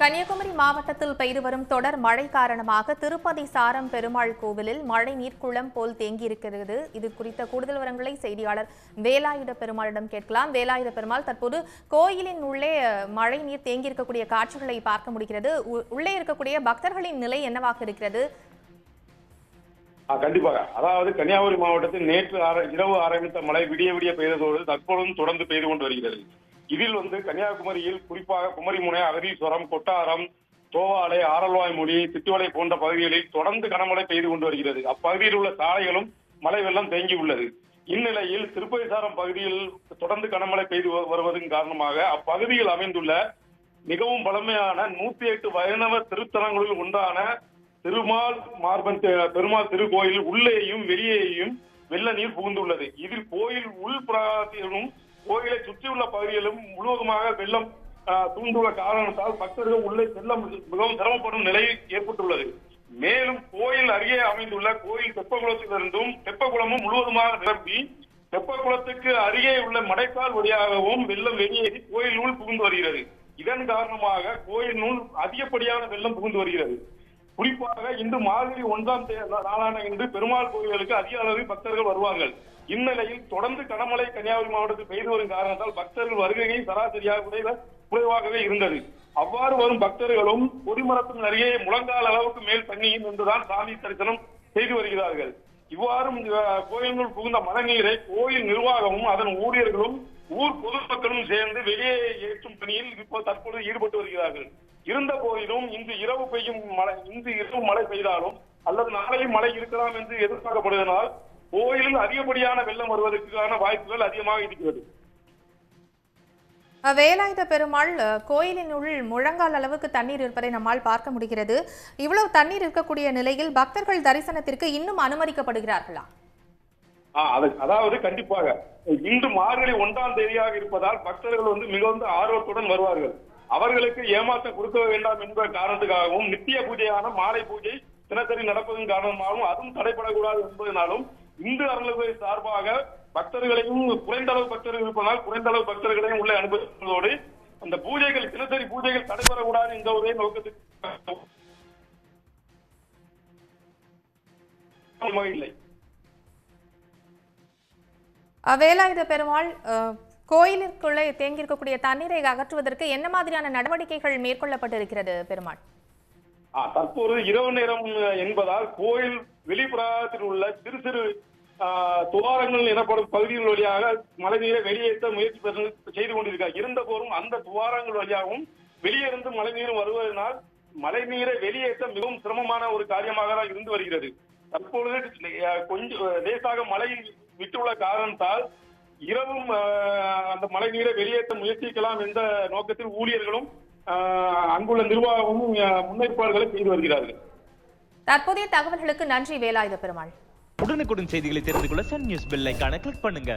கன்னியாகுமரி மாவட்டத்தில் பெய்து வரும் தொடர் மழை காரணமாக திருப்பதி சாரம் பெருமாள் கோவிலில் மழை நீர்க்குளம் போல் தேங்கியிருக்கிறது. இது குறித்த கூடுதல் விவரங்களை செய்தியாளர் வேலாயுத பெருமாளிடம் கேட்கலாம். வேலாயுத பெருமாள் தற்போது கோயிலின் உள்ளே மழை நீர் தேங்கியிருக்கக்கூடிய காட்சிகளை பார்க்க முடிகிறது. உள்ளே இருக்கக்கூடிய பக்தர்களின் நிலை என்னவாக இருக்கிறது? கண்டிப்பாக. அதாவது கன்னியாகுமரி மாவட்டத்தில் நேற்று ஆர- இரவு ஆரம்பித்த மழை விடிய விடிய பெய்ததோடு தற்பொழுதும் தொடர்ந்து பெய்து கொண்டு வருகிறது. இதில் வந்து கன்னியாகுமரியில் குறிப்பாக குமரிமுனை அகதீஸ்வரம் கொட்டாரம் தோவாலை ஆரல்வாய்மொழி திட்டுவலை போன்ற பகுதிகளில் தொடர்ந்து கனமழை பெய்து கொண்டு வருகிறது. அப்பகுதியில் உள்ள சாலைகளும் மழை வெள்ளம் தேங்கி உள்ளது. இந்நிலையில் திருப்பதிசாரம் பகுதியில் தொடர்ந்து கனமழை பெய்து வ- வருவதன் காரணமாக அப்பகுதியில் அமைந்துள்ள மிகவும் பழமையான நூத்தி எட்டு வைணவ திருத்தலங்களில் ஒன்றான திருமால் மார்பன் தெ- பெருமாள் திருக்கோயில் உள்ளேயும் வெளியேயும் வெள்ள நீர் புகுந்துள்ளது. இதில் கோயில் உள் பிராந்தியமும் கோயிலை சுற்றியுள்ள பகுதிகளும் முழுவதுமாக வெள்ளம் ஆஹ், காரணத்தால் பக்தர்கள் உள்ளே செல்ல மிகவும் சிரமப்படும் நிலை ஏற்பட்டுள்ளது. மேலும் கோயில் அருகே அமைந்துள்ள கோயில் தெப்பகுளத்திலிருந்தும் தெப்பகுளமும் முழுவதுமாக நிரம்பி தெப்பகுளத்துக்கு அருகே உள்ள மடைக்கால் வழியாகவும் வெள்ளம் வெளியேறி கோயில் நூல் புகுந்து வருகிறது. இதன் காரணமாக கோயிலுள் அதிகப்படியான வெள்ளம் புகுந்து வருகிறது. குறிப்பாக இன்று மார்கழி ஒன்றாம் தே- நாளான இன்று பெருமாள் கோயில்களுக்கு அதிக அளவில் பக்தர்கள் வருவார்கள். இந்நிலையில் தொடர்ந்து கனமழை கன்னியாகுமரி மாவட்டத்தில் பெய்து வரும் காரணத்தால் பக்தர்கள் வருகையை சராசரியாக குறைவ குறைவாகவே இருந்தது. அவ்வாறு வரும் பக்தர்களும் கொடிமரத்தின் அருகே முழங்கால் அளவுக்கு மேல் தண்ணியும் என்றுதான் சாமி தரிசனம் செய்து வருகிறார்கள். இவ்வாறு அஹ், கோயிலுக்குள் புகுந்த மழைநீரை கோயில் நிர்வாகமும் அதன் ஊழியர்களும் ஊர் பொதுமக்களும் சேர்ந்து வெளியே ஏற்றும் பணியில் இப்போ தற்பொழுது ஈடுபட்டு வருகிறார்கள். இருந்த போதிலும் இன்று இரவு பெய்யும் மழை இன்று இரவு மழை பெய்தாலும் அல்லது நாளையும் மழை இருக்கலாம் என்று எதிர்பார்க்கப்படுவதனால் கோயிலில் அதிகப்படியான வெள்ளம் வருவதற்கான வாய்ப்புகள் அதிகமாக இருக்கிறது. வேலாயுத பெருமாள் கோயிலினுள் கோயிலின் உள் முழங்கால் அளவுக்கு தண்ணீர் இருப்பதை நம்மால் பார்க்க முடிகிறது. இவ்வளவு தண்ணீர் இருக்கக்கூடிய நிலையில் பக்தர்கள் தரிசனத்திற்கு இன்னும் அனுமதிக்கப்படுகிறார்களா? அதாவது கண்டிப்பாக. இன்று மார்கழி ஒன்றாம் தேதியாக இருப்பதால் பக்தர்கள் வந்து மிகுந்த ஆர்வத்துடன் வருவார்கள். அவர்களுக்கு ஏமாற்றம் கொடுக்க வேண்டாம் என்ற காரணத்துக்காகவும் நித்திய பூஜையான மாலை பூஜை தினசரி நடப்பதன் காரணமாகவும் அதுவும் தடைபடக்கூடாது என்பதனாலும் இந்து அறநிலையத்துறை சார்பாக பக்தர்களையும் குறைந்த அளவு பக்தர்கள் இருப்பதால் குறைந்த அளவு பக்தர்களையும் உள்ளே அனுப்புவதோடு அந்த பூஜைகள் தினசரி பூஜைகள் தடைபெறக்கூடாது என்ற ஒரே நோக்கத்துக்கு இல்லை. வேலாயுத பெருமாள் கோயிலுக்குள்ளே தேங்கி தேங்கியிருக்கக்கூடிய தண்ணீரை அகற்றுவதற்கு என்ன மாதிரியான நடவடிக்கைகள் மேற்கொள்ளப்பட்டிருக்கிறது பெருமாள்? தற்போது இரவு நேரம் என்பதால் கோயில் வெளிப்புறத்தில் உள்ள சிறு சிறு துவாரங்கள் எனப்படும் பகுதிகள் வழியாக மழைநீரை வெளியேற்ற முயற்சி செய்து கொண்டிருக்கிறார். இருந்த போதும் அந்த துவாரங்கள் வழியாகவும் வெளியிருந்து மழைநீரும் வருவதனால் மழைநீரை வெளியேற்ற மிகவும் சிரமமான ஒரு காரியமாக தான் இருந்து வருகிறது. தற்பொழுது கொஞ்சம் லேசாக மழை விட்டுள்ள காரணத்தால் இரவும் அந்த மழைநீரை வெளியேற்ற முயற்சிக்கலாம் என்ற நோக்கத்தில் ஊழியர்களும் அங்குள்ள நிர்வாகமும் முன்னேற்பாடுகளை செய்து வருகிறார்கள். தற்போதைய தகவல்களுக்கு நன்றி வேலாயுத பெருமாள். உடனுக்குடன் செய்திகளை தெரிந்து கொள்ள சன் நியூஸ் பெல் ஐகானை கிளிக் பண்ணுங்க.